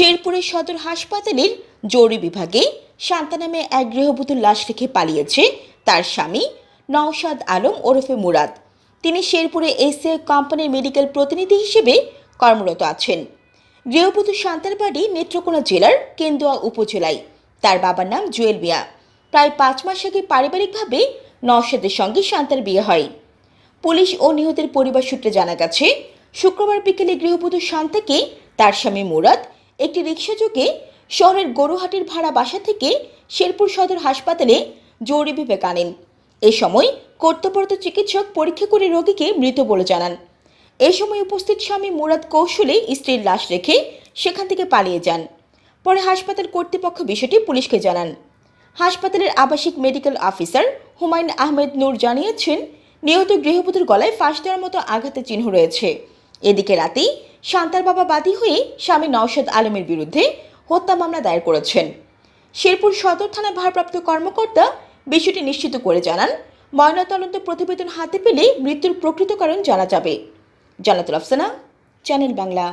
শেরপুরের সদর হাসপাতালের জরুরি বিভাগে শান্তা নামে এক গৃহবধূর লাশ রেখে পালিয়েছে তার স্বামী নওশাদ আলম ওরফে মুরাদ। তিনি শেরপুরে এসএ কোম্পানির মেডিকেল প্রতিনিধি হিসেবে কর্মরত আছেন। গৃহবধূ শান্তার বাড়ি নেত্রকোনা জেলার কেন্দুয়া উপজেলায়। তার বাবার নাম জুয়েল মিয়া। প্রায় পাঁচ মাস আগে পারিবারিকভাবে নওশাদের সঙ্গে শান্তার বিয়ে হয়। পুলিশ ও নিহতের পরিবার সূত্রে জানা গেছে, শুক্রবার বিকেলে গৃহবধূ শান্তাকে তার স্বামী মুরাদ একটি রিক্সাযোগে শহরের গরুহাটির ভাড়া বাসা থেকে শেরপুর সদর হাসপাতালে জরুরি বিবেক আনেন। এ সময় কর্তব্যরত চিকিৎসক পরীক্ষা করে রোগীকে মৃত বলে জানান। এ সময় উপস্থিত স্বামী মুরাদ কৌশলে স্ত্রীর লাশ রেখে সেখান থেকে পালিয়ে যান। পরে হাসপাতাল কর্তৃপক্ষ বিষয়টি পুলিশকে জানান। হাসপাতালের আবাসিক মেডিকেল অফিসার হুমায়ুন আহমেদ নূর জানিয়েছেন, নিহত গৃহবধূর গলায় ফাঁস দেওয়ার মতো আঘাতের চিহ্ন রয়েছে। এদিকে রাতেই শান্তার বাবা বাদী হয়ে স্বামী নওশাদ আলমের বিরুদ্ধে হত্যা মামলা দায়ের করেছেন। শেরপুর সদর থানার ভারপ্রাপ্ত কর্মকর্তা বিষয়টি নিশ্চিত করে জানান, ময়নাতদন্ত প্রতিবেদন হাতে পেলে মৃত্যুর প্রকৃত কারণ জানা যাবে। জানাতুল আফসানা, চ্যানেল বাংলা।